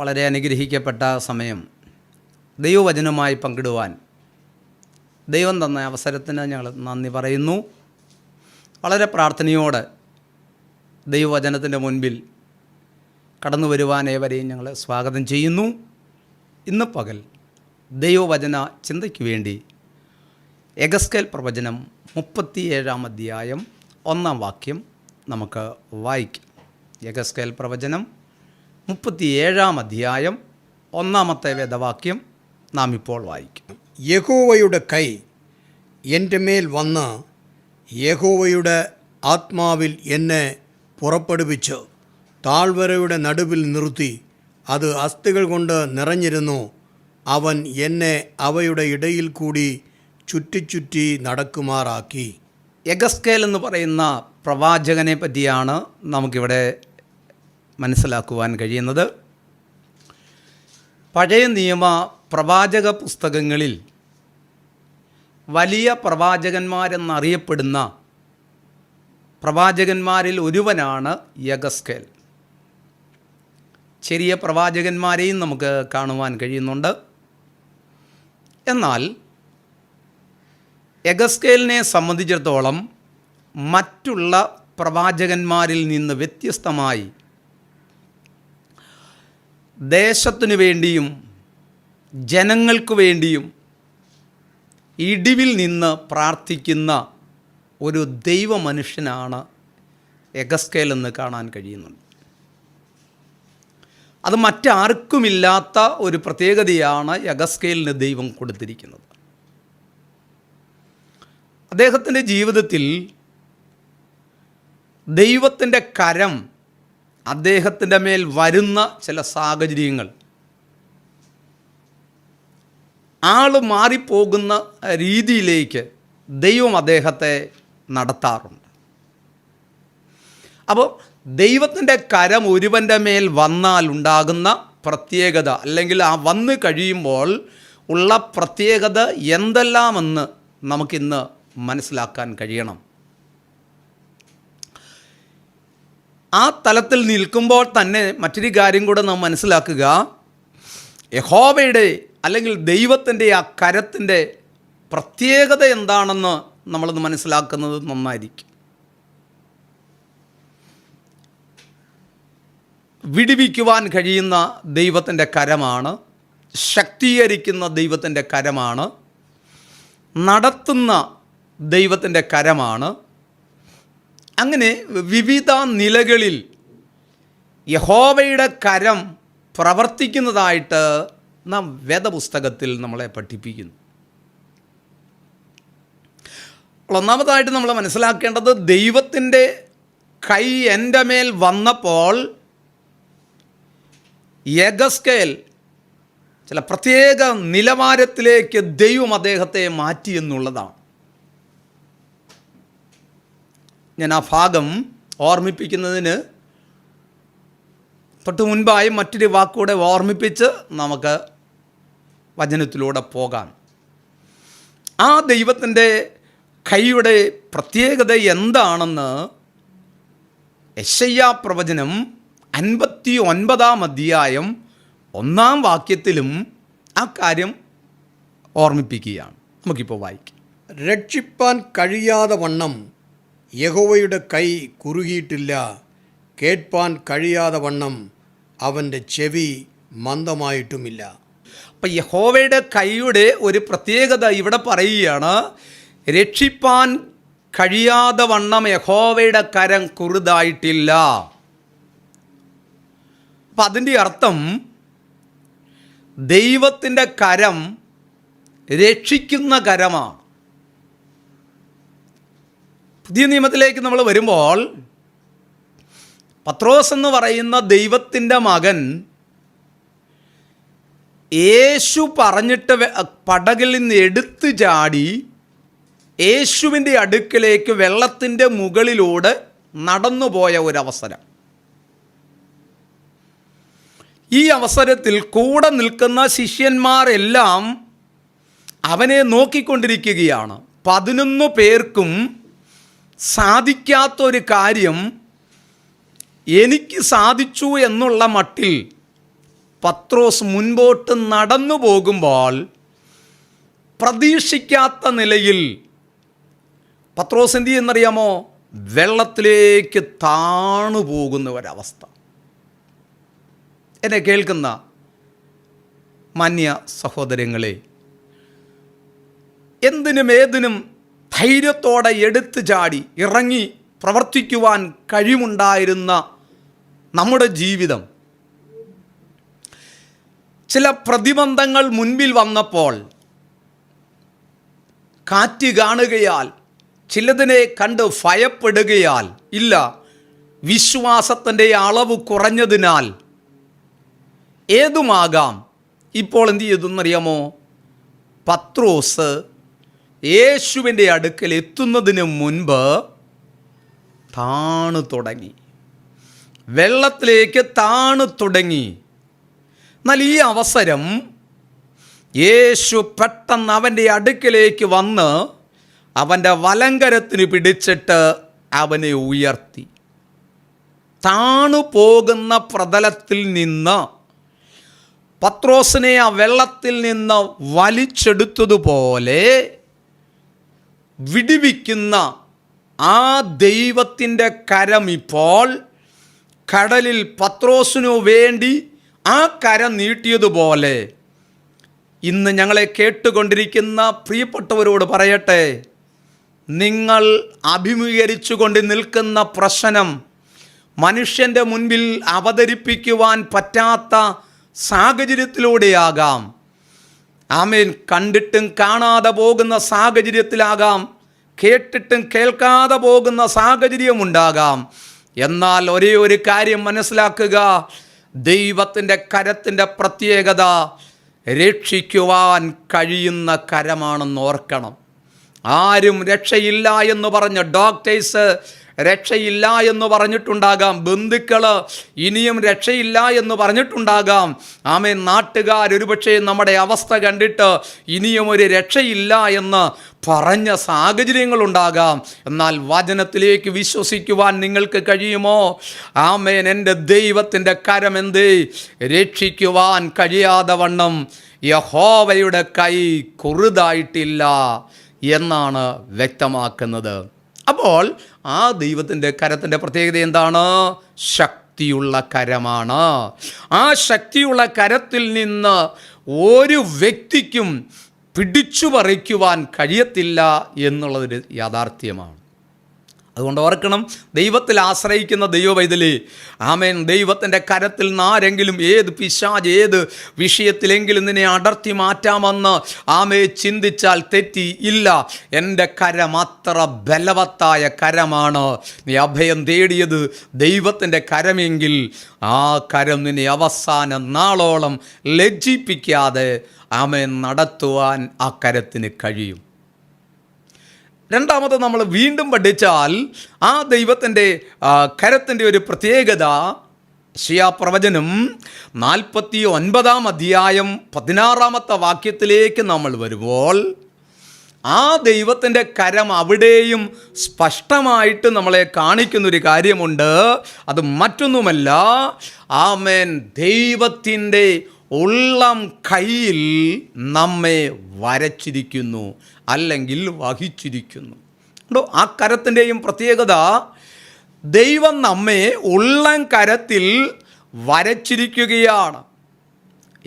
വളരെ അനുഗ്രഹിക്കപ്പെട്ട സമയം. ദൈവവചനവുമായി പങ്കിടുവാൻ ദൈവം തന്ന അവസരത്തിന് ഞങ്ങൾ നന്ദി പറയുന്നു. വളരെ പ്രാർത്ഥനയോടെ ദൈവവചനത്തിന്റെ മുൻപിൽ കടന്നു വരുവാൻ ഏവരെയും ഞങ്ങൾ സ്വാഗതം ചെയ്യുന്നു. ഇന്ന് പകൽ ദൈവവചന ചിന്തയ്ക്ക് വേണ്ടി എഗസ്കേൽ പ്രവചനം മുപ്പത്തിയേഴാം അധ്യായം ഒന്നാം വാക്യം നമുക്ക് വായിക്കാം. എഗസ്കേൽ പ്രവചനം മുപ്പത്തിയേഴാം അധ്യായം ഒന്നാമത്തെ വേദവാക്യം നാം ഇപ്പോൾ വായിക്കും. യഹോവയുടെ കൈ എന്റെ മേൽ വന്ന് യഹോവയുടെ ആത്മാവിൽ എന്നെ പുറപ്പെടുവിച്ച് താഴ്വരയുടെ നടുവിൽ നിർത്തി അത് അസ്ഥികൾ കൊണ്ട് നിറഞ്ഞിരുന്നു. അവൻ എന്നെ അവയുടെ ഇടയിൽ കൂടി ചുറ്റിച്ചുറ്റി നടക്കുമാറാക്കി. എഗസ്കേൽ എന്ന് പറയുന്ന പ്രവാചകനെ പറ്റിയാണ് നമുക്കിവിടെ മനസ്സിലാക്കുവാൻ കഴിയുന്നത്? പഴയ നിയമ പ്രവാചക പുസ്തകങ്ങളിൽ വലിയ പ്രവാചകന്മാരെന്നറിയപ്പെടുന്ന പ്രവാചകന്മാരിൽ ഒരുവനാണ് യഗസ്കേൽ. ചെറിയ പ്രവാചകന്മാരെയും നമുക്ക് കാണുവാൻ കഴിയുന്നുണ്ട്. എന്നാൽ എഗസ്കേലിനെ സംബന്ധിച്ചിടത്തോളം മറ്റുള്ള പ്രവാചകന്മാരിൽ നിന്ന് വ്യത്യസ്തമായി ദേശത്തിനു വേണ്ടിയും ജനങ്ങൾക്ക് വേണ്ടിയും ഇടിവിൽ നിന്ന് പ്രാർത്ഥിക്കുന്ന ഒരു ദൈവ മനുഷ്യനാണ് എഗസ്കേൽ എന്ന് കാണാൻ കഴിയുന്നുണ്ട് അത് മറ്റാർക്കുമില്ലാത്ത ഒരു പ്രത്യേകതയാണ് യഗസ്കേലിന് ദൈവം കൊടുത്തിരിക്കുന്നത്. അദ്ദേഹത്തിന്റെ ജീവിതത്തിൽ ദൈവത്തിന്റെ കരം അദ്ദേഹത്തിന്റെ മേൽ വരുന്ന ചില സാഹചര്യങ്ങൾ. ആൾ മാറിപ്പോകുന്ന രീതിയിലേക്ക് ദൈവം അദ്ദേഹത്തെ നടത്താറുണ്ട്. അപ്പോൾ ദൈവത്തിന്റെ കരം ഒരുവന്റെ മേൽ വന്നാൽ ഉണ്ടാകുന്ന പ്രത്യേകത അല്ലെങ്കിൽ ആ വന്ന് കഴിയുമ്പോൾ ഉള്ള പ്രത്യേകത എന്തെല്ലാമെന്ന് നമുക്കിന്ന് മനസ്സിലാക്കാൻ കഴിയണം. ആ തലത്തിൽ നിൽക്കുമ്പോൾ തന്നെ മറ്റൊരു കാര്യം കൂടെ നാം മനസ്സിലാക്കുക. യഹോവയുടെ അല്ലെങ്കിൽ ദൈവത്തിന്റെ ആ കരത്തിന്റെ പ്രത്യേകത എന്താണെന്ന് നമ്മളത് മനസ്സിലാക്കുന്നത് നന്നായിരിക്കും. വിടിവിക്കുവാൻ കഴിയുന്ന ദൈവത്തിന്റെ കരമാണ് ശക്തീകരിക്കുന്ന ദൈവത്തിന്റെ കരമാണ് നടത്തുന്ന ദൈവത്തിന്റെ കരമാണ് അങ്ങനെ വിവിധ നിലകളിൽ യഹോവയുടെ കരം പ്രവർത്തിക്കുന്നതായിട്ട് നാം വേദപുസ്തകത്തിൽ നമ്മളെ പഠിപ്പിക്കുന്നു. ഒന്നാമതായിട്ട് നമ്മൾ മനസ്സിലാക്കേണ്ടത് ദൈവത്തിന്റെ കൈ എന്റെ മേൽ വന്നപ്പോൾ യഗസ്കേൽ ചില പ്രത്യേക നിലവാരത്തിലേക്ക് ദൈവം അദ്ദേഹത്തെ മാറ്റി എന്നുള്ളതാണ്. ഞാൻ ആ ഭാഗം ഓർമ്മിപ്പിക്കുന്നതിന് തൊട്ട് മുൻപായി മറ്റൊരു വാക്കൂടെ ഓർമ്മിപ്പിച്ച് നമുക്ക് വചനത്തിലൂടെ പോകാം. ആ ദൈവത്തിന്റെ കൈയുടെ പ്രത്യേകത എന്താണെന്ന് യശയ്യ പ്രവചനം അൻപത്തി ഒൻപതാം അധ്യായം ഒന്നാം വാക്യത്തിലും ആ കാര്യം ഓർമ്മിപ്പിക്കുകയാണ്. നമുക്കിപ്പോൾ വായിക്കാം. രക്ഷിപ്പാൻ കഴിയാതെ വണ്ണം യഹോവയുടെ കൈ കുറുകിയിട്ടില്ല. കേൾപ്പാൻ കഴിയാതെ വണ്ണം അവന്റെ ചെവി മന്ദമായിട്ടുമില്ല. അപ്പം യഹോവയുടെ കൈയുടെ ഒരു പ്രത്യേകത ഇവിടെ പറയുകയാണ് രക്ഷിപ്പാൻ കഴിയാതെ വണ്ണം യഹോവയുടെ കരം കുറുതായിട്ടില്ല. അപ്പം അതിന്റെ അർത്ഥം ദൈവത്തിന്റെ കരം രക്ഷിക്കുന്ന കരമാണ് പുതിയ നിയമത്തിലേക്ക് നമ്മൾ വരുമ്പോൾ പത്രോസ് എന്ന് പറയുന്ന ദൈവത്തിന്റെ മകൻ യേശു പറഞ്ഞിട്ട് പടകിൽ നിന്ന് എടുത്തു ചാടി യേശുവിന്റെ അടുക്കിലേക്ക് വെള്ളത്തിന്റെ മുകളിലൂടെ നടന്നുപോയ ഒരവസരം. ഈ അവസരത്തിൽ കൂടെ നിൽക്കുന്ന ശിഷ്യന്മാരെല്ലാം അവനെ നോക്കിക്കൊണ്ടിരിക്കുകയാണ്. പതിനൊന്ന് പേർക്കും സാധിക്കാത്തൊരു കാര്യം എനിക്ക് സാധിച്ചു എന്നുള്ള മട്ടിൽ പത്രോസ് മുൻപോട്ട് നടന്നു പോകുമ്പോൾ പ്രതീക്ഷിക്കാത്ത നിലയിൽ പത്രോസ് എന്ത് ചെയ്യുന്നറിയാമോ വെള്ളത്തിലേക്ക് താണു പോകുന്ന ഒരവസ്ഥ എന്നെ കേൾക്കുന്ന മാന്യ സഹോദരങ്ങളെ എന്തിനും ഏതിനും ധൈര്യത്തോടെ എടുത്തു ചാടി ഇറങ്ങി പ്രവർത്തിക്കുവാൻ കഴിവുണ്ടായിരുന്ന നമ്മുടെ ജീവിതം. ചില പ്രതിബന്ധങ്ങൾ മുൻപിൽ വന്നപ്പോൾ കാറ്റ് കാണുകയാൽ ചിലതിനെ കണ്ട് ഭയപ്പെടുകയാൽ ഇല്ല വിശ്വാസത്തിന്റെ അളവ് കുറഞ്ഞതിനാൽ ഏതുമാകാം? ഇപ്പോൾ എന്ത് ചെയ്തെന്നറിയാമോ പത്രോസ് യേശുവിന്റെ അടുക്കൽ എത്തുന്നതിന് മുൻപ് താണു തുടങ്ങി. വെള്ളത്തിലേക്ക് താണു തുടങ്ങി. എന്നാൽ ഈ അവസരം യേശു പെട്ടെന്ന് അവന്റെ അടുക്കലേക്ക് വന്ന് അവന്റെ വലങ്കരത്തിന് പിടിച്ചിട്ട് അവനെ ഉയർത്തി. താണു പോകുന്ന പ്രതലത്തിൽ നിന്ന് പത്രോസിനെ ആ വെള്ളത്തിൽ നിന്ന് വലിച്ചെടുത്തതുപോലെ വിടിവിക്കുന്ന ആ ദൈവത്തിന്റെ കരം ഇപ്പോൾ കടലിൽ പത്രോസിനു വേണ്ടി ആ കരം നീട്ടിയതുപോലെ ഇന്ന് ഞങ്ങളെ കേട്ടുകൊണ്ടിരിക്കുന്ന പ്രിയപ്പെട്ടവരോട് പറയട്ടെ. നിങ്ങൾ അഭിമുഖീകരിച്ചു കൊണ്ട് നിൽക്കുന്ന പ്രശ്നം മനുഷ്യന്റെ മുൻപിൽ അവതരിപ്പിക്കുവാൻ പറ്റാത്ത സാഹചര്യത്തിലൂടെയാകാം. ആമേൻ. കണ്ടിട്ടും കാണാതെ പോകുന്ന സാഹചര്യത്തിലാകാം. കേട്ടിട്ടും കേൾക്കാതെ പോകുന്ന സാഹചര്യമുണ്ടാകാം. എന്നാൽ ഒരേ ഒരു കാര്യം മനസ്സിലാക്കുക. ദൈവത്തിന്റെ കരത്തിന്റെ പ്രത്യേകത രക്ഷിക്കുവാൻ കഴിയുന്ന കരമാണെന്ന് ഓർക്കണം. ആരും രക്ഷയില്ല എന്ന് പറഞ്ഞ ഡോക്ടേഴ്സ് രക്ഷയില്ല എന്ന് പറഞ്ഞിട്ടുണ്ടാകാം. ബന്ധുക്കൾ ഇനിയും രക്ഷയില്ല എന്ന് പറഞ്ഞിട്ടുണ്ടാകാം. ആമേ നാട്ടുകാർ ഒരുപക്ഷെ നമ്മുടെ അവസ്ഥ കണ്ടിട്ട് ഇനിയും ഒരു രക്ഷയില്ല എന്ന് പറഞ്ഞ സാഹചര്യങ്ങളുണ്ടാകാം. എന്നാൽ വചനത്തിലേക്ക് വിശ്വസിക്കുവാൻ നിങ്ങൾക്ക് കഴിയുമോ? ആമേൻ. എന്റെ ദൈവത്തിന്റെ കരമെന്തേ രക്ഷിക്കുവാൻ കഴിയാതെ വണ്ണം യഹോവയുടെ കൈ കുറുതായിട്ടില്ല എന്നാണ് വ്യക്തമാക്കുന്നത്. അപ്പോൾ ആ ദൈവത്തിന്റെ കരത്തിന്റെ പ്രത്യേകത എന്താണ്? ശക്തിയുള്ള കരമാണ്. ആ ശക്തിയുള്ള കരത്തിൽ നിന്ന് ഒരു വ്യക്തിക്കും പിടിച്ചു പറിക്കുവാൻ കഴിയത്തില്ല എന്നുള്ളതൊരു യാഥാർത്ഥ്യമാണ്. അതുകൊണ്ട് ഓർക്കണം ദൈവത്തിൽ ആശ്രയിക്കുന്ന ദൈവവൈതലി. ആമേൻ. ദൈവത്തിന്റെ കരത്തിൽ നിന്ന് ആരെങ്കിലും ഏത് പിശാജ് ഏത് വിഷയത്തിലെങ്കിലും നിന്നെ അടർത്തി മാറ്റാമെന്ന് ആമേ ചിന്തിച്ചാൽ തെറ്റി ഇല്ല. എന്റെ കരം അത്ര ബലവത്തായ കരമാണ്. നീ അഭയം തേടിയത് ദൈവത്തിന്റെ കരമെങ്കിൽ ആ കരം നിന്നെ അവസാന നാളോളം ലജ്ജിപ്പിക്കാതെ ആമേ നടത്തുവാൻ ആ കരത്തിന് കഴിയും. രണ്ടാമത് നമ്മൾ വീണ്ടും പഠിച്ചാൽ ആ ദൈവത്തിന്റെ കരത്തിന്റെ ഒരു പ്രത്യേകത പ്രവചനം നാൽപ്പത്തി ഒൻപതാം അധ്യായം പതിനാറാമത്തെ വാക്യത്തിലേക്ക് നമ്മൾ വരുമ്പോൾ ആ ദൈവത്തിന്റെ കരം അവിടെയും സ്പഷ്ടമായിട്ട് നമ്മളെ കാണിക്കുന്നൊരു കാര്യമുണ്ട്. അത് മറ്റൊന്നുമല്ല. ആമേൻ. ദൈവത്തിന്റെ ഉള്ളം കയ്യിൽ നമ്മെ വരച്ചിരിക്കുന്നു അല്ലെങ്കിൽ വഹിച്ചിരിക്കുന്നു. കണ്ടോ? ആ കരത്തിന്റെയും പ്രത്യേകത ദൈവം നമ്മെ ഉള്ളം കരത്തിൽ വരച്ചിരിക്കുകയാണ്.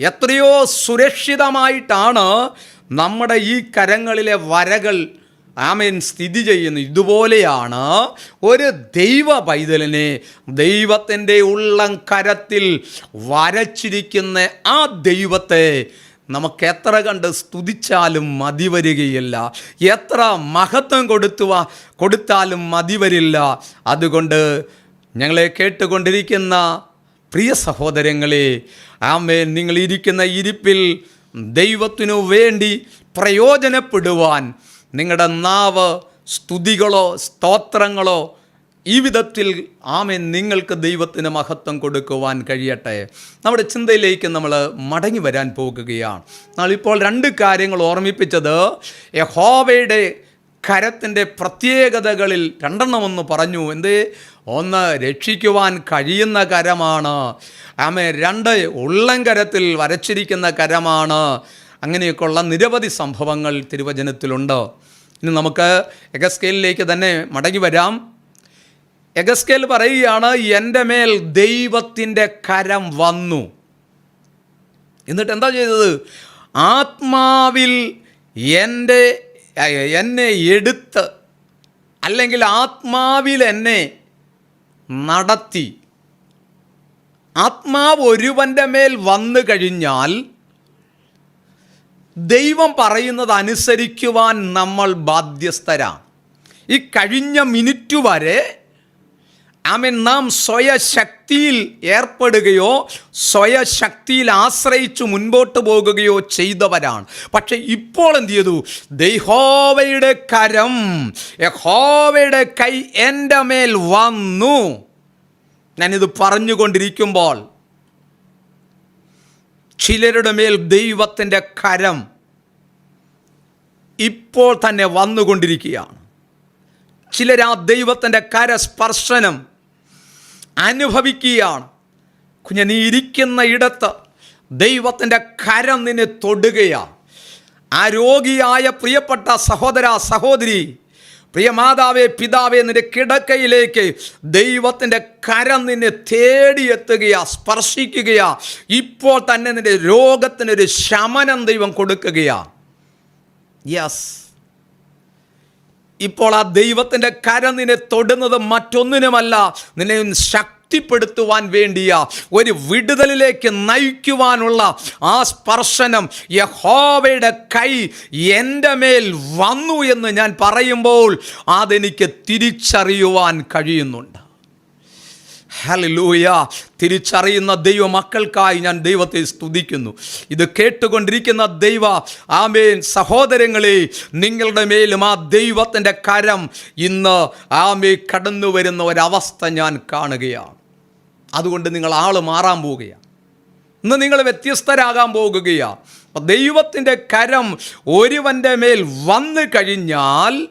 എത്രയോ സുരക്ഷിതമായിട്ടാണ് നമ്മുടെ ഈ കരങ്ങളിലെ വരകൾ ആമേൻ സ്ഥിതി ചെയ്യുന്ന. ഇതുപോലെയാണ് ഒരു ദൈവ പൈതലിനെ ദൈവത്തിന്റെ ഉള്ളം കരത്തിൽ വരച്ചിരിക്കുന്ന ആ ദൈവത്തെ നമുക്ക് എത്ര കണ്ട് സ്തുതിച്ചാലും മതി വരികയില്ല. എത്ര മഹത്വം കൊടുത്തുവ കൊടുത്താലും മതി വരില്ല. അതുകൊണ്ട് ഞങ്ങളെ കേട്ടുകൊണ്ടിരിക്കുന്ന പ്രിയ സഹോദരങ്ങളെ ആമേൻ നിങ്ങൾ ഇരിക്കുന്ന ഇരിപ്പിൽ ദൈവത്തിനു വേണ്ടി പ്രയോജനപ്പെടുവാൻ നിങ്ങളുടെ നാവ് സ്തുതികളോ സ്തോത്രങ്ങളോ ഈ വിധത്തിൽ ആമേൻ നിങ്ങൾക്ക് ദൈവത്തിന് മഹത്വം കൊടുക്കുവാൻ കഴിയട്ടെ. നമ്മുടെ ചിന്തയിലേക്ക് നമ്മൾ മടങ്ങി വരാൻ പോകുകയാണ്. നമ്മളിപ്പോൾ രണ്ട് കാര്യങ്ങൾ ഓർമ്മിപ്പിച്ചത്. യഹോവയുടെ കരത്തിന്റെ പ്രത്യേകതകളിൽ രണ്ടെണ്ണം ഒന്ന് പറഞ്ഞു. എന്ത്? ഒന്ന് രക്ഷിക്കുവാൻ കഴിയുന്ന കരമാണ്. ആമേ രണ്ട് ഉള്ളം കരത്തിൽ വരച്ചിരിക്കുന്ന കരമാണ്. അങ്ങനെയൊക്കെയുള്ള നിരവധി സംഭവങ്ങൾ തിരുവചനത്തിലുണ്ട്. ഇനി നമുക്ക് എഗസ്കേലിലേക്ക് തന്നെ മടങ്ങി വരാം. എഗസ്കേൽ പറയുകയാണ് എന്റെ മേൽ ദൈവത്തിന്റെ കരം വന്നു. എന്നിട്ട് എന്താ ചെയ്തത്? ആത്മാവിൽ എന്റെ എന്നെ എടുത്ത് അല്ലെങ്കിൽ ആത്മാവിൽ എന്നെ നടത്തി. ആത്മാവ് ഒരുവന്റെ മേൽ വന്നു കഴിഞ്ഞാൽ ദൈവം പറയുന്നത് അനുസരിക്കുവാൻ നമ്മൾ ബാധ്യസ്ഥരാണ്. ഈ കഴിഞ്ഞ മിനിറ്റ് വരെ ആമൻ നാം സ്വയശക്തിയിൽ ഏർപ്പെടുകയോ സ്വയശക്തിയിൽ ആശ്രയിച്ച് മുൻപോട്ട് പോകുകയോ ചെയ്തവരാണ്. പക്ഷെ ഇപ്പോൾ എന്ത് ചെയ്തു? ദൈഹോവയുടെ കരം യഹോവയുടെ കൈ എന്റെ മേൽ വന്നു. ഞാനിത് പറഞ്ഞുകൊണ്ടിരിക്കുമ്പോൾ ചിലരുടെ മേൽ ദൈവത്തിന്റെ കരം ഇപ്പോൾ തന്നെ വന്നുകൊണ്ടിരിക്കുകയാണ്. ചിലർ ആ ദൈവത്തിന്റെ കരസ്പർശനം അനുഭവിക്കുകയാണ്. കുഞ്ഞ നീ ഇരിക്കുന്ന ഇടത്ത് ദൈവത്തിന്റെ കരം നിന്നെ തൊടുകയാണ്. ആ രോഗിയായ പ്രിയപ്പെട്ട സഹോദര സഹോദരി പ്രിയ മാതാവേ പിതാവേ നിന്റെ കിടക്കയിലേക്ക് ദൈവത്തിന്റെ കരം നിന്നെ തേടിയെത്തുകയാ സ്പർശിക്കുകയാ. ഇപ്പോൾ തന്നെ നിന്റെ രോഗത്തിനൊരു ശമനം ദൈവം കൊടുക്കുകയാ. യെസ് ഇപ്പോൾ ആ ദൈവത്തിന്റെ കരം നിന്നെ തൊടുന്നത് മറ്റൊന്നിനുമല്ല. നിന്നെ ശക്തിപ്പെടുത്തുവാൻ വേണ്ടിയ ഒരു വിടുതലിലേക്ക് നയിക്കുവാനുള്ള ആ സ്പർശനം യഹോവയുടെ കൈ എന്റെ മേൽ വന്നു എന്ന് ഞാൻ പറയുമ്പോൾ അതെനിക്ക് തിരിച്ചറിയുവാൻ കഴിയുന്നുണ്ട്. ഹലലൂയ തിരിച്ചറിയുന്ന ദൈവ മക്കൾക്കായി ഞാൻ ദൈവത്തെ സ്തുതിക്കുന്നു. ഇത് കേട്ടുകൊണ്ടിരിക്കുന്ന ദൈവ ആമേൻ. സഹോദരങ്ങളെ നിങ്ങളുടെ മേലും ആ ദൈവത്തിന്റെ കരം ഇന്ന് ആമേ കടന്നു വരുന്ന ഒരവസ്ഥ ഞാൻ കാണുകയാണ്. അതുകൊണ്ട് നിങ്ങൾ ആൾ മാറാൻ പോവുകയാണ്. ഇന്ന് നിങ്ങൾ വ്യത്യസ്തരാകാൻ പോകുകയാണ് ദൈവത്തിന്റെ കരം ഒരുവന്റെ മേൽ വന്നു കഴിഞ്ഞാൽ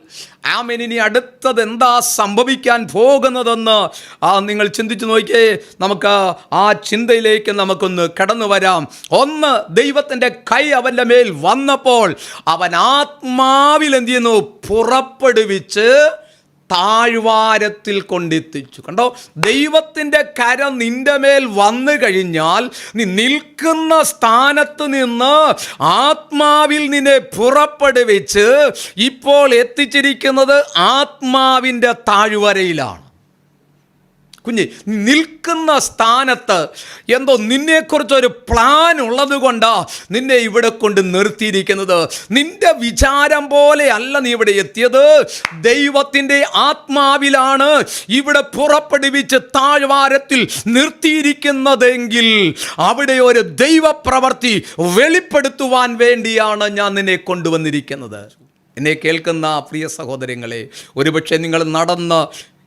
ആമേൻ ഇനി അടുത്തത് എന്താ സംഭവിക്കാൻ പോകുന്നതെന്ന് നിങ്ങൾ ചിന്തിച്ചു നോക്കിയേ. നമുക്ക് ആ ചിന്തയിലേക്ക് നമുക്കൊന്ന് കടന്നു വരാം. ഒന്ന് ദൈവത്തിന്റെ കൈ അവന്റെ മേൽ വന്നപ്പോൾ അവൻ ആത്മാവിൽ എന്ത് ചെയ്യുന്നു? പുറപ്പെടുവിച്ച് താഴ്വാരത്തിൽ കൊണ്ടെത്തിച്ചു. കണ്ടോ? ദൈവത്തിന്റെ കരം നിന്റെ മേൽ വന്നു കഴിഞ്ഞാൽ നീ നിൽക്കുന്ന സ്ഥാനത്ത് നിന്ന് ആത്മാവിൽ നിന്നെ പുറപ്പെടുവിച്ച് ഇപ്പോൾ എത്തിച്ചിരിക്കുന്നത് ആത്മാവിന്റെ താഴ്വരയിലാണ്. കുഞ്ഞ് നിൽക്കുന്ന സ്ഥാനത്ത് എന്തോ നിന്നെക്കുറിച്ചൊരു പ്ലാൻ ഉള്ളത് കൊണ്ടാ നിന്നെ ഇവിടെ കൊണ്ട് നിർത്തിയിരിക്കുന്നത്. നിന്റെ വിചാരം പോലെ അല്ല നീ ഇവിടെ എത്തിയത്. ദൈവത്തിന്റെ ആത്മാവിലാണ് ഇവിടെ പുറപ്പെടുവിച്ച് താഴ്വാരത്തിൽ നിർത്തിയിരിക്കുന്നതെങ്കിൽ അവിടെ ഒരു ദൈവപ്രവർത്തി വെളിപ്പെടുത്തുവാൻ വേണ്ടിയാണ് ഞാൻ നിന്നെ കൊണ്ടുവന്നിരിക്കുന്നത്. എന്നെ കേൾക്കുന്ന പ്രിയ സഹോദരങ്ങളെ ഒരുപക്ഷെ നിങ്ങൾ നടന്ന്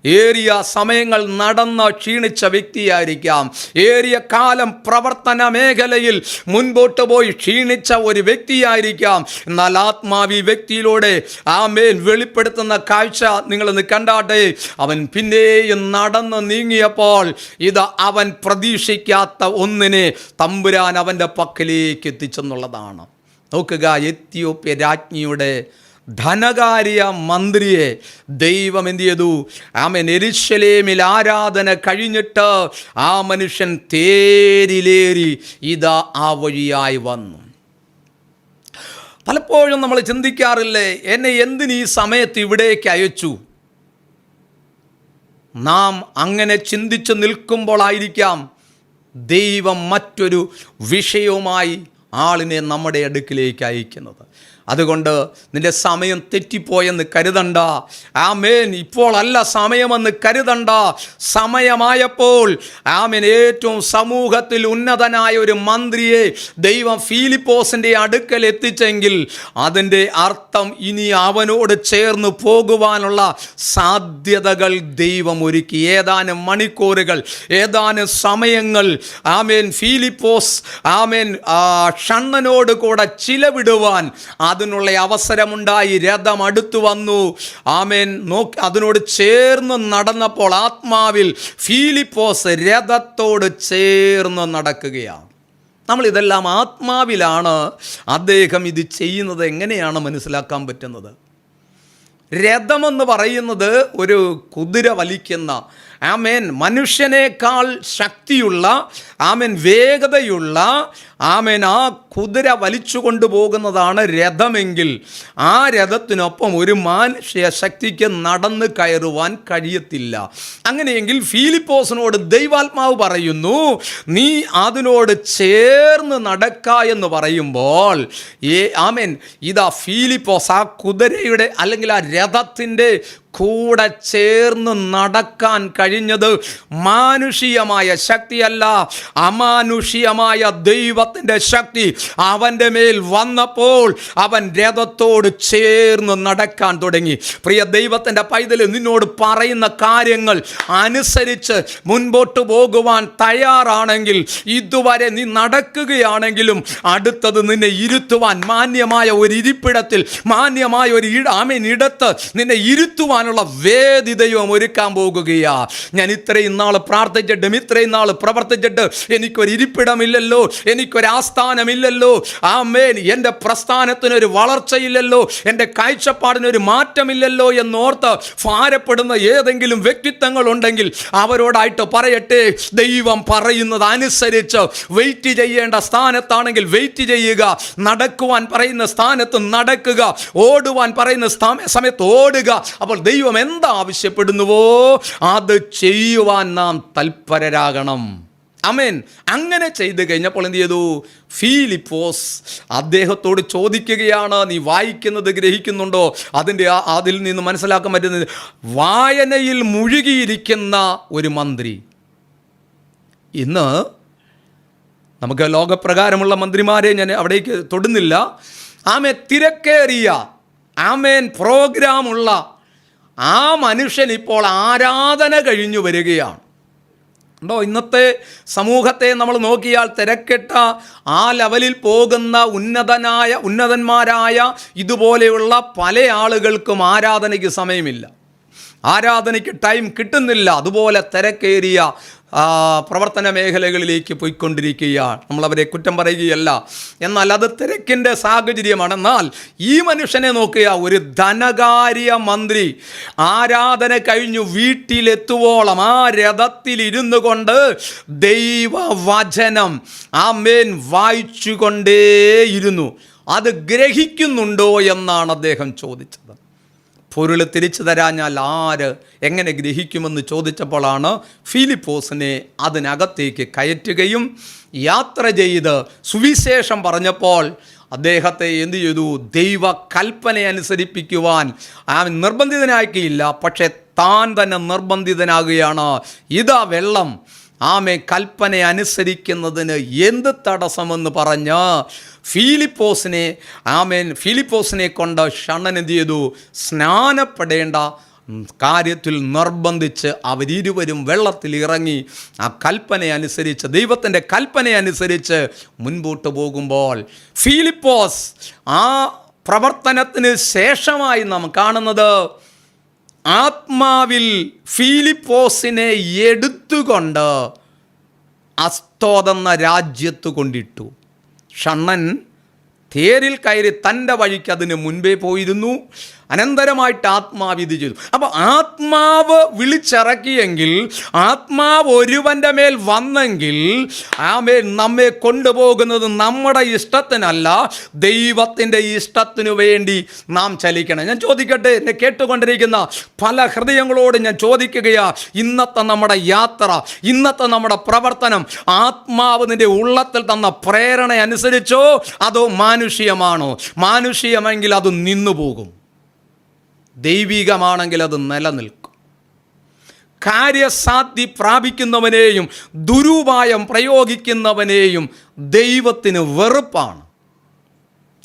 ഏറിയ സമയങ്ങൾ നടന്ന് ക്ഷീണിച്ച വ്യക്തിയായിരിക്കാം. ഏറിയ കാലം പ്രവർത്തന മേഖലയിൽ മുൻപോട്ട് പോയി ക്ഷീണിച്ച ഒരു വ്യക്തിയായിരിക്കാം. എന്നാൽ ആത്മാവി വ്യക്തിയിലൂടെ ആ മേൽ വെളിപ്പെടുത്തുന്ന കാഴ്ച നിങ്ങളൊന്ന് കണ്ടാട്ടെ. അവൻ പിന്നെയും നടന്ന് നീങ്ങിയപ്പോൾ ഇത് അവൻ പ്രതീക്ഷിക്കാത്ത ഒന്നിനെ തമ്പുരാൻ അവന്റെ പക്കലേക്ക് എത്തിച്ചെന്നുള്ളതാണ്. നോക്കുക എത്തിയോപ്യ രാജ്ഞിയുടെ ധനകാര്യ മന്ത്രിയെ ദൈവം എന്ത് ചെയ്തു? ആമൻ. എരിശലേമിൽ ആരാധന കഴിഞ്ഞിട്ട് ആ മനുഷ്യൻ തേരിലേറി ഇതാ ആ വഴിയായി വന്നു. പലപ്പോഴും നമ്മൾ ചിന്തിക്കാറില്ലേ എന്നെ എന്തിന് ഈ സമയത്ത് ഇവിടേക്ക് അയച്ചു? നാം അങ്ങനെ ചിന്തിച്ച് നിൽക്കുമ്പോളായിരിക്കാം ദൈവം മറ്റൊരു വിഷയവുമായി ആളിനെ നമ്മുടെ അടുക്കിലേക്ക് അയക്കുന്നത്. അതുകൊണ്ട് നിന്റെ സമയം തെറ്റിപ്പോയെന്ന് കരുതണ്ട. ആമേൻ. ഇപ്പോളല്ല സമയമെന്ന് കരുതണ്ട. സമയമായപ്പോൾ ആമേൻ ഏറ്റവും സമൂഹത്തിൽ ഉന്നതനായ ഒരു മന്ത്രിയെ ദൈവം ഫീലിപ്പോസിന്റെ അടുക്കൽ എത്തിച്ചെങ്കിൽ അതിന്റെ അർത്ഥം ഇനി അവനോട് ചേർന്ന് പോകുവാനുള്ള സാധ്യതകൾ ദൈവം ഒരുക്കി. ഏതാനും മണിക്കൂറുകൾ ഏതാനും സമയങ്ങൾ ആമേൻ ഫീലിപ്പോസ് ആമേൻ ഷണ്ണനോട് കൂടെ ചിലവിടുവാൻ അതിനുള്ള അവസരമുണ്ടായി. രഥം അടുത്തു വന്നു. ആമേൻ. നോക്കി അതിനോട് ചേർന്ന് നടന്നപ്പോൾ ആത്മാവിൽ ഫീലിപ്പോസ് രഥത്തോട് ചേർന്ന് നടക്കുകയാണ്. നമ്മൾ ഇതെല്ലാം ആത്മാവിലാണ് അദ്ദേഹം ഇത് ചെയ്യുന്നത്. എങ്ങനെയാണ് മനസ്സിലാക്കാൻ പറ്റുന്നത്? രഥമെന്ന് പറയുന്നത് ഒരു കുതിര വലിക്കുന്ന ആമേൻ. മനുഷ്യനേക്കാൾ ശക്തിയുള്ള ആമേൻ വേഗതയുള്ള ആമേൻ ആ കുതിര വലിച്ചു കൊണ്ടുപോകുന്നതാണ് രഥമെങ്കിൽ ആ രഥത്തിനൊപ്പം ഒരു മാനുഷ്യ ശക്തിക്ക് നടന്ന് കയറുവാൻ കഴിയത്തില്ല. അങ്ങനെയെങ്കിൽ ഫീലിപ്പോസിനോട് ദൈവാത്മാവ് പറയുന്നു നീ അതിനോട് ചേർന്ന് നടക്ക എന്ന് പറയുമ്പോൾ ഏ ആമേൻ ഇതാ ഫീലിപ്പോസ് ആ കുതിരയുടെ അല്ലെങ്കിൽ ആ രഥത്തിന്റെ കൂടെ ചേർന്ന് നടക്കാൻ കഴിഞ്ഞത് മാനുഷികമായ ശക്തിയല്ല. അമാനുഷികമായ ദൈവത്തിന്റെ ശക്തി അവന്റെ മേൽ വന്നപ്പോൾ അവൻ രഥത്തോട് ചേർന്ന് നടക്കാൻ തുടങ്ങി. പ്രിയ ദൈവത്തിന്റെ പൈതൽ നിന്നോട് പറയുന്ന കാര്യങ്ങൾ അനുസരിച്ച് മുൻപോട്ട് പോകുവാൻ തയ്യാറാണെങ്കിൽ ഇതുവരെ നീ നടക്കുകയാണെങ്കിലും അടുത്തത് നിന്നെ ഇരുത്തുവാൻ മാന്യമായ ഒരു ഇരിപ്പിടത്തിൽ മാന്യമായ ഒരു ഇട ഇടത്ത് നിന്നെ ഇരുത്തുവാനുള്ള വേദി ദൈവം ഒരുക്കാൻ പോകുകയാ. ഞാൻ ഇത്രയും നാൾ പ്രാർത്ഥിച്ചിട്ടും ഇത്രയും നാൾ പ്രവർത്തിച്ചിട്ട് എനിക്കൊരു ഇരിപ്പിടമില്ലല്ലോ എനിക്കൊരു ആസ്ഥാനമില്ലല്ലോ. ആ ആമേൻ. എന്റെ പ്രസ്ഥാനത്തിനൊരു വളർച്ചയില്ലല്ലോ എന്റെ കാഴ്ചപ്പാടിനൊരു മാറ്റമില്ലല്ലോ എന്നോർത്ത് ഭാരപ്പെടുന്ന ഏതെങ്കിലും വ്യക്തിത്വങ്ങൾ ഉണ്ടെങ്കിൽ അവരോടായിട്ട് പറയട്ടെ. ദൈവം പറയുന്നത് അനുസരിച്ച് വെയിറ്റ് ചെയ്യേണ്ട സ്ഥാനത്താണെങ്കിൽ വെയിറ്റ് ചെയ്യുക. നടക്കുവാൻ പറയുന്ന സ്ഥാനത്ത് നടക്കുക. ഓടുവാൻ പറയുന്ന സമയത്ത് ഓടുക. അപ്പോൾ ദൈവം എന്താ ആവശ്യപ്പെടുന്നുവോ അത് ചെയ്യുവാൻ നാം തൽപരരാകണം. അമേൻ. അങ്ങനെ ചെയ്തു കഴിഞ്ഞപ്പോൾ എന്ത് ചെയ്തു? ഫീലിപ്പോസ് അദ്ദേഹത്തോട് ചോദിക്കുകയാണ് നീ വായിക്കുന്നത് ഗ്രഹിക്കുന്നുണ്ടോ? അതിന്റെ ആ അതിൽ നിന്ന് മനസ്സിലാക്കാൻ പറ്റുന്നത് വായനയിൽ മുഴുകിയിരിക്കുന്ന ഒരു മന്ത്രി. ഇന്ന് നമുക്ക് ലോകപ്രകാരമുള്ള മന്ത്രിമാരെ ഞാൻ അവിടേക്ക് തൊടുന്നില്ല. ആമേ തിരക്കേറിയ ആമേൻ പ്രോഗ്രാമുള്ള ആ മനുഷ്യൻ ഇപ്പോൾ ആരാധന കഴിഞ്ഞു വരികയാണ്. ഉണ്ടോ? ഇന്നത്തെ സമൂഹത്തെ നമ്മൾ നോക്കിയാൽ തിരക്കിട്ട ആ ലെവലിൽ പോകുന്ന ഉന്നതനായ ഉന്നതന്മാരായ ഇതുപോലെയുള്ള പല ആളുകൾക്കും ആരാധനയ്ക്ക് സമയമില്ല. ആരാധനയ്ക്ക് ടൈം കിട്ടുന്നില്ല. അതുപോലെ തിരക്കേറിയ പ്രവർത്തന മേഖലകളിലേക്ക് പോയിക്കൊണ്ടിരിക്കുകയാണ്. നമ്മളവരെ കുറ്റം പറയുകയല്ല. എന്നാൽ അത് തിരക്കിന്റെ സാഹചര്യമാണ് എന്നാൽ ഈ മനുഷ്യനെ നോക്കുക ഒരു ധനകാര്യ മന്ത്രി ആരാധന കഴിഞ്ഞു വീട്ടിലെത്തുവോളം ആ രഥത്തിൽ ഇരുന്നു കൊണ്ട് ദൈവവചനം ആ മേൻ വായിച്ചുകൊണ്ടേയിരുന്നു. അത് ഗ്രഹിക്കുന്നുണ്ടോ എന്നാണ് അദ്ദേഹം ചോദിച്ചത്. പൊരുൾ തിരിച്ചു തരാഞ്ഞാൽ ആര് എങ്ങനെ ഗ്രഹിക്കുമെന്ന് ചോദിച്ചപ്പോഴാണ് ഫിലിപ്പോസിനെ അതിനകത്തേക്ക് കയറ്റുകയും യാത്ര ചെയ്ത് സുവിശേഷം പറഞ്ഞപ്പോൾ അദ്ദേഹത്തെ എന്തു ചെയ്തു? ദൈവ കൽപ്പന അനുസരിപ്പിക്കുവാൻ ആ നിർബന്ധിതനാക്കിയില്ല പക്ഷേ താൻ തന്നെ നിർബന്ധിതനാകുകയാണ്. ഇതാ വെള്ളം. ആമെ കൽപ്പന അനുസരിക്കുന്നതിന് എന്ത് തടസ്സമെന്ന് പറഞ്ഞ് ഫിലിപ്പോസിനെ ആമേൻ ഫിലിപ്പോസിനെ കൊണ്ട് ഷണ്ണൻ എന്ത് ചെയ്തു? സ്നാനപ്പെടേണ്ട കാര്യത്തിൽ നിർബന്ധിച്ച് അവരിരുവരും വെള്ളത്തിൽ ഇറങ്ങി ആ കൽപ്പന അനുസരിച്ച് ദൈവത്തിന്റെ കൽപ്പന അനുസരിച്ച് മുൻപോട്ട് പോകുമ്പോൾ ഫിലിപ്പോസ് ആ പ്രവർത്തനത്തിന് ശേഷമായി നാം കാണുന്നത് ആത്മാവിൽ ഫിലിപ്പോസിനെ എടുത്തുകൊണ്ട് അസ്തോതെന്ന രാജ്യത്ത് കൊണ്ടിട്ടു. ഷണ്ണൻ തേരിൽ കയറി തന്റെ വഴിക്ക് അതിന് മുൻപേ പോയിരുന്നു. അനന്തരമായിട്ട് ആത്മാവ് ഇത് ചെയ്തു. അപ്പോൾ ആത്മാവ് വിളിച്ചിറക്കിയെങ്കിൽ ആത്മാവ് ഒരുവന്റെ മേൽ വന്നെങ്കിൽ ആ മേൽ നമ്മെ കൊണ്ടുപോകുന്നത് നമ്മുടെ ഇഷ്ടത്തിനല്ല ദൈവത്തിന്റെ ഇഷ്ടത്തിനു വേണ്ടി നാം ചലിക്കണം. ഞാൻ ചോദിക്കട്ടെ എന്നെ കേട്ടുകൊണ്ടിരിക്കുന്ന പല ഹൃദയങ്ങളോട് ഞാൻ ചോദിക്കുകയാ ഇന്നത്തെ നമ്മുടെ യാത്ര ഇന്നത്തെ നമ്മുടെ പ്രവർത്തനം ആത്മാവ് നിന്റെ ഉള്ളത്തിൽ തന്ന പ്രേരണ അനുസരിച്ചോ അതോ മാനുഷികമാണോ? മാനുഷികമെങ്കിൽ അത് നിന്നു പോകും ദൈവികമാണെങ്കിൽ അത് നിലനിൽക്കും. കാര്യസാധ്യ പ്രാപിക്കുന്നവനെയും ദുരുപായം പ്രയോഗിക്കുന്നവനെയും ദൈവത്തിന് വെറുപ്പാണ്.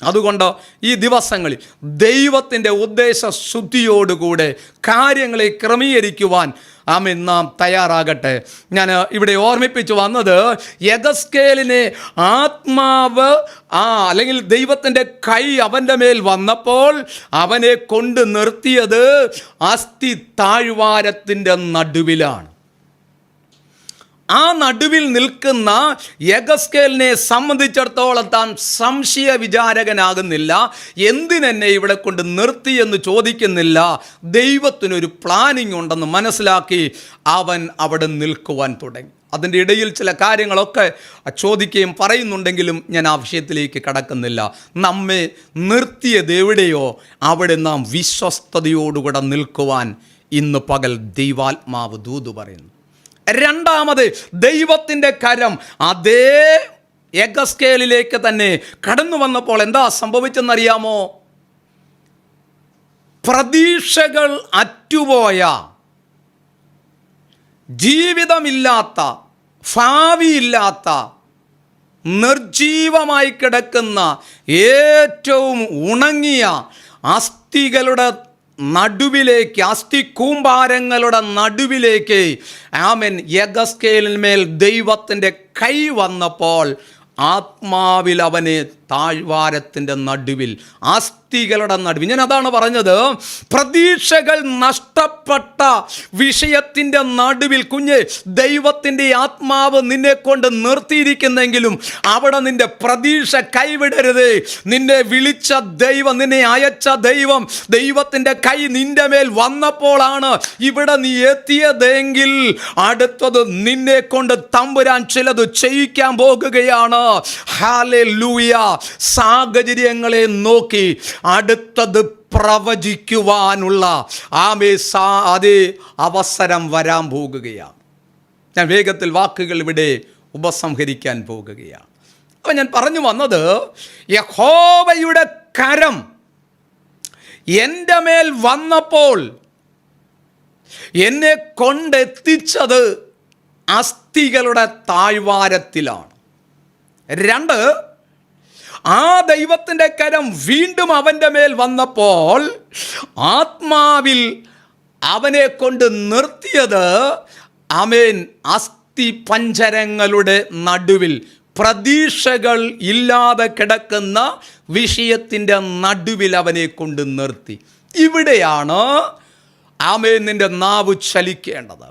അതുകൊണ്ട് ഈ ദിവസങ്ങളിൽ ദൈവത്തിന്റെ ഉദ്ദേശ ശുദ്ധിയോടുകൂടെ കാര്യങ്ങളെ ക്രമീകരിക്കുവാൻ ആമീൻ നാം തയ്യാറാകട്ടെ. ഞാൻ ഇവിടെ ഓർമ്മിപ്പിച്ചു വന്നത് യഗസ്കേലിനെ ആത്മാവ് ആ അല്ലെങ്കിൽ ദൈവത്തിന്റെ കൈ അവന്റെ മേൽ വന്നപ്പോൾ അവനെ കൊണ്ട് നിർത്തിയത് അസ്ഥി താഴ്വാരത്തിന്റെ നടുവിലാണ്. ആ നടുവിൽ നിൽക്കുന്ന യഗസ്കേലിനെ സംബന്ധിച്ചിടത്തോളം താൻ സംശയ വിചാരകനാകുന്നില്ല. എന്തിനെന്നെ ഇവിടെ കൊണ്ട് നിർത്തി എന്ന് ചോദിക്കുന്നില്ല. ദൈവത്തിനൊരു പ്ലാനിങ് ഉണ്ടെന്ന് മനസ്സിലാക്കി അവൻ അവിടെ നിൽക്കുവാൻ തുടങ്ങി. അതിന്റെ ഇടയിൽ ചില കാര്യങ്ങളൊക്കെ ചോദിക്കുകയും പറയുന്നുണ്ടെങ്കിലും ഞാൻ ആ വിഷയത്തിലേക്ക് കടക്കുന്നില്ല. നമ്മെ നിർത്തിയത് എവിടെയോ അവിടെ നാം വിശ്വസ്തയോടുകൂടെ നിൽക്കുവാൻ ഇന്ന് പകൽ ദൈവാത്മാവ് ദൂതു പറയുന്നു. രണ്ടാമത് ദൈവത്തിന്റെ കരം. അതേ എഗസ്കേലിലേക്ക് തന്നെ കടന്നു വന്നപ്പോൾ എന്താ സംഭവിച്ചെന്നറിയാമോ? പ്രതീക്ഷകൾ അറ്റുപോയ ജീവിതമില്ലാത്ത ഭാവിയില്ലാത്ത നിർജീവമായി കിടക്കുന്ന ഏറ്റവും ഉണങ്ങിയ അസ്ഥികളുടെ നടുവിലേക്ക് അസ്ഥി കൂമ്പാരങ്ങളുടെ നടുവിലേക്ക് ആമൻ യഗസ്കേലിന്മേൽ ദൈവത്തിന്റെ കൈ വന്നപ്പോൾ ആത്മാവിൽ അവനെ താഴ്വാരത്തിന്റെ നടുവിൽ അസ്ഥികളുടെ നടുവിൽ. ഞാൻ അതാണ് പറഞ്ഞത്. പ്രതീക്ഷകൾ നഷ്ടപ്പെട്ട വിഷയത്തിന്റെ നടുവിൽ കുഞ്ഞ് ദൈവത്തിന്റെ ആത്മാവ് നിന്നെ കൊണ്ട് നിർത്തിയിരിക്കുന്നെങ്കിലും അവിടെ നിന്റെ പ്രതീക്ഷ കൈവിടരുത്. നിന്നെ വിളിച്ച ദൈവം നിന്നെ അയച്ച ദൈവം ദൈവത്തിന്റെ കൈ നിന്റെ മേൽ വന്നപ്പോഴാണ് ഇവിടെ നീ എത്തിയതെങ്കിൽ അടുത്തത് നിന്നെ കൊണ്ട് തമ്പുരാൻ ചിലത് ചെയ്യിക്കാൻ പോകുകയാണ്. ഹാലെ ലൂയ സാഹചര്യങ്ങളെ നോക്കി അടുത്തത് പ്രവചിക്കുവാനുള്ള ആമേ സാ അതേ അവസരം വരാൻ പോകുകയാണ്. ഞാൻ വേഗത്തിൽ വാക്കുകൾ ഇവിടെ ഉപസംഹരിക്കാൻ പോകുകയാണ്. അപ്പം ഞാൻ പറഞ്ഞു വന്നത് യഹോവയുടെ കരം എന്റെ മേൽ വന്നപ്പോൾ എന്നെ കൊണ്ടെത്തിച്ചത് അസ്ഥികളുടെ താഴ്വാരത്തിലാണ്. രണ്ട് ആ ദൈവത്തിന്റെ കരം വീണ്ടും അവന്റെ മേൽ വന്നപ്പോൾ ആത്മാവിൽ അവനെ കൊണ്ട് നിർത്തിയത് അമേൻ അസ്ഥി പഞ്ചരങ്ങളുടെ നടുവിൽ. പ്രതീക്ഷകൾ ഇല്ലാതെ കിടക്കുന്ന വിഷയത്തിന്റെ നടുവിൽ അവനെ കൊണ്ട് നിർത്തി. ഇവിടെയാണ് ആമേൻ നിന്റെ നാവ് ചലിക്കേണ്ടത്.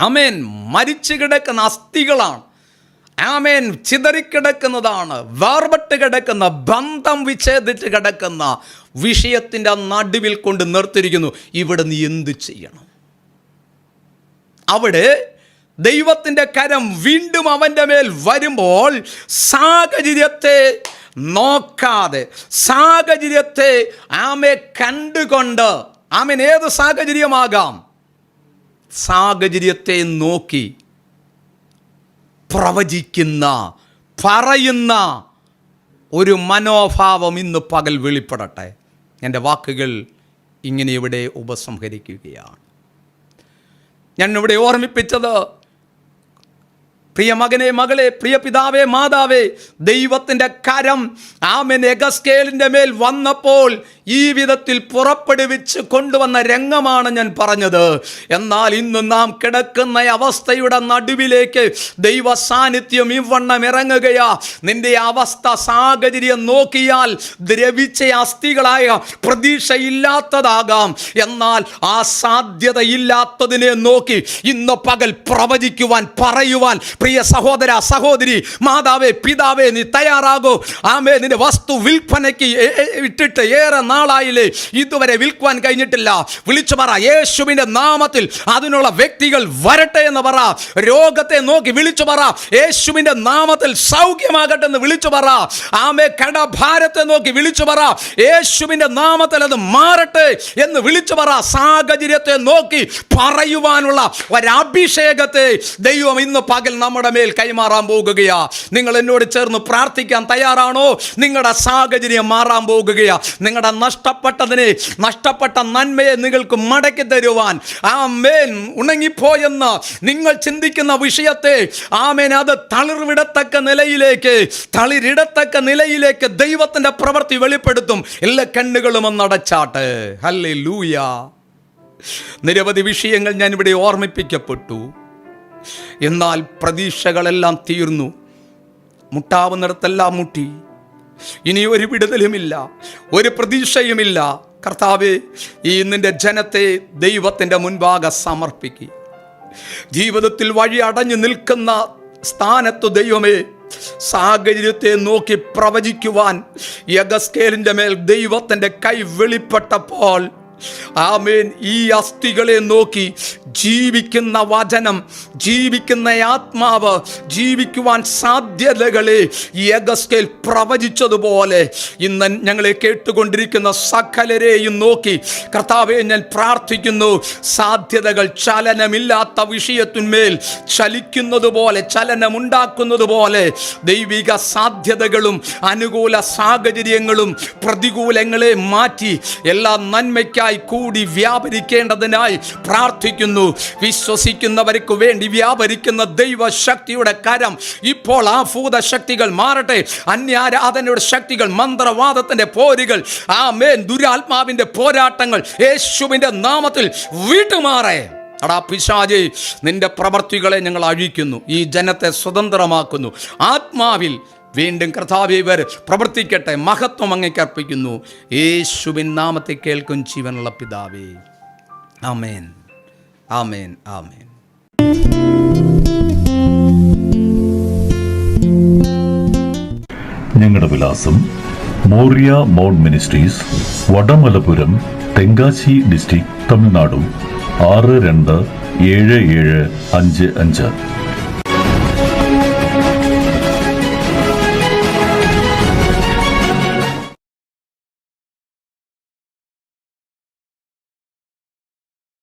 ആമേൻ മരിച്ചു കിടക്കുന്ന അസ്ഥികളാണ്. ആമേൻ. ചിതറിക്കിടക്കുന്നതാണ് വേർപെട്ട് കിടക്കുന്ന ബന്ധം വിച്ഛേദിച്ച് കിടക്കുന്ന വിഷയത്തിന്റെ നടുവിൽ കൊണ്ട് നിർത്തിയിരിക്കുന്നു. ഇവിടെ നീ എന്ത് ചെയ്യണം? അവിടെ ദൈവത്തിന്റെ കരം വീണ്ടും അവന്റെ മേൽ വരുമ്പോൾ സാഹചര്യത്തെ നോക്കാതെ സാഹചര്യത്തെ ആമെ കണ്ടുകൊണ്ട് ആമേൻ ഏത് സാഹചര്യമാകാം? സാഹചര്യത്തെ നോക്കി പ്രവചിക്കുന്ന പറയുന്ന ഒരു മനോഭാവം ഇന്ന് പകൽ വെളിപ്പെടട്ടെ. എന്റെ വാക്കുകൾ ഇങ്ങനെ ഇവിടെ ഉപസംഹരിക്കുകയാണ്. ഞാൻ ഇവിടെ ഓർമ്മിപ്പിച്ചത് പ്രിയ മകനെ മകളെ പ്രിയ പിതാവേ മാതാവേ ദൈവത്തിന്റെ കരം ആമൻ എഗസ്കേലിന്റെ മേൽ വന്നപ്പോൾ ഈ വിധത്തിൽ പുറപ്പെടുവിച്ച് കൊണ്ടുവന്ന രംഗമാണ് ഞാൻ പറഞ്ഞത്. എന്നാൽ ഇന്ന് നാം കിടക്കുന്ന അവസ്ഥയുടെ നടുവിലേക്ക് ദൈവ സാന്നിധ്യം ഇവണ്ണം ഇറങ്ങുകയാ. നിന്റെ അവസ്ഥ സാഹചര്യം നോക്കിയാൽ ദ്രവിച്ച അസ്ഥികളായ പ്രതീക്ഷയില്ലാത്തതാകാം. എന്നാൽ ആ സാധ്യതയില്ലാത്തതിനെ നോക്കി ഇന്ന് പകൽ പ്രവചിക്കുവാൻ പറയുവാൻ പ്രിയ സഹോദര സഹോദരി മാതാവേ പിതാവേ നീ തയ്യാറാകൂ. ആമേ നിന്റെ വസ്തു വിൽപ്പനയ്ക്ക് ഇട്ടിട്ട് ഏറെ നാളായില്ലേ? ഇതുവരെ വിൽക്കുവാൻ കഴിഞ്ഞിട്ടില്ല. വിളിച്ചു പറ യേശുവിന്റെ നാമത്തിൽ അതിനുള്ള വ്യക്തികൾ വരട്ടെ എന്ന് പറ. രോഗത്തെ നോക്കി വിളിച്ചു പറ. യേശുവിന്റെ നാമത്തിൽ സൗഖ്യമാകട്ടെ എന്ന് വിളിച്ചു പറ. ആമേ കടഭാരത്തെ നോക്കി വിളിച്ചു പറ. യേശുവിന്റെ നാമത്തിൽ അത് മാറട്ടെ എന്ന് വിളിച്ചു പറ. സാഹചര്യത്തെ നോക്കി പറയുവാനുള്ള ഒരഭിഷേകത്തെ ദൈവം ഇന്ന് പകൽ നമ്മുടെ മേൽ കൈമാറാൻ പോകുകയാ. നിങ്ങൾ എന്നോട് ചേർന്ന് പ്രാർത്ഥിക്കാൻ തയ്യാറാണോ? നിങ്ങളുടെ സാഹചര്യം മാറാൻ പോകുകയാ. നിങ്ങളുടെ നഷ്ടപ്പെട്ടതിനെ നഷ്ടപ്പെട്ട നന്മയെ നിങ്ങൾക്ക് മടക്കി തരുവാൻ. ആ മേൻ ഉണങ്ങിപ്പോയെന്ന് നിങ്ങൾ ചിന്തിക്കുന്ന വിഷയത്തെ ആമേൻ അത് തളിർവിടത്തക്ക നിലയിലേക്ക് തളിരിടത്തക്ക നിലയിലേക്ക് ദൈവത്തിന്റെ പ്രവൃത്തി വെളിപ്പെടുത്തും. എല്ലാ കണ്ണുകളും ഒന്നടച്ചാട്ട് ഹല്ലേ ലൂയ നിരവധി വിഷയങ്ങൾ ഞാൻ ഇവിടെ ഓർമ്മിപ്പിക്കപ്പെട്ടു. എന്നാൽ പ്രതീക്ഷകളെല്ലാം തീർന്നു. മുട്ടാവുന്നിടത്തെല്ലാം മുട്ടി. ഇനി ഒരു വിടുതലുമില്ല ഒരു പ്രതീക്ഷയുമില്ല. കർത്താവ് ഈ നിന്റെ ജനത്തെ ദൈവത്തിന്റെ മുൻപാകെ സമർപ്പിക്കുക ജീവിതത്തിൽ വഴി അടഞ്ഞു നിൽക്കുന്ന സ്ഥാനത്ത് ദൈവമേ സാഹചര്യത്തെ നോക്കി പ്രവചിക്കുവാൻ യഗസ്കേലിന്റെ മേൽ ദൈവത്തിന്റെ കൈ വെളിപ്പെട്ടപ്പോൾ ആമേൻ. ഈ അസ്ഥികളെ നോക്കി ജീവിക്കുന്ന വചനം ജീവിക്കുന്ന ആത്മാവ് ജീവിക്കുവാൻ സാധ്യതകളെ യഗസ്കേൽ പ്രവചിച്ചതുപോലെ ഇന്ന് ഞങ്ങളെ കേട്ടുകൊണ്ടിരിക്കുന്ന സകലരെയും നോക്കി കർത്താവെ ഞാൻ പ്രാർത്ഥിക്കുന്നു സാധ്യതകൾ ചലനമില്ലാത്ത വിഷയത്തിന്മേൽ ചലിക്കുന്നത് പോലെ ചലനമുണ്ടാക്കുന്നത് പോലെ ദൈവിക സാധ്യതകളും അനുകൂല സാഹചര്യങ്ങളും പ്രതികൂലങ്ങളെ മാറ്റി എല്ലാ നന്മയ്ക്കായി കൂടി വ്യാപരിക്കേണ്ടതിനായി പ്രാർത്ഥിക്കുന്നു. വിശ്വസിക്കുന്നവർക്ക് വേണ്ടി വ്യാപരിക്കുന്ന ദൈവശക്തിയുടെ കരം ഇപ്പോൾ ആ ഭൂതശക്തികൾ മാറട്ടെ. അന്യാരാധനയുടെ ശക്തികൾ മന്ത്രവാദത്തിന്റെ പോരുകൾ ആ മേൻ ദുരാത്മാവിന്റെ പോരാട്ടങ്ങൾ യേശുവിന്റെ നാമത്തിൽ വീട്ടുമാറേ. അടാ പിശാജെ നിന്റെ പ്രവർത്തികളെ ഞങ്ങൾ അഴിക്കുന്നു. ഈ ജനത്തെ സ്വതന്ത്രമാക്കുന്നു. ആത്മാവിൽ വീണ്ടും കർത്താവ് ഇവർ പ്രവർത്തിക്കട്ടെ മഹത്വം അങ്ങേക്ക് അർപ്പിക്കുന്നു. യേശുവിൻ നാമത്തെ കേൾക്കും ജീവനുള്ള പിതാവേ. ആമേൻ. ആമേൻ. ആമേൻ. ഞങ്ങളുടെ വിലാസം Moriah mount ministries Vadamalapuram Tenkasi district തമിഴ്നാടും ആറ് രണ്ട് ഏഴ് ഏഴ് അഞ്ച് അഞ്ച്.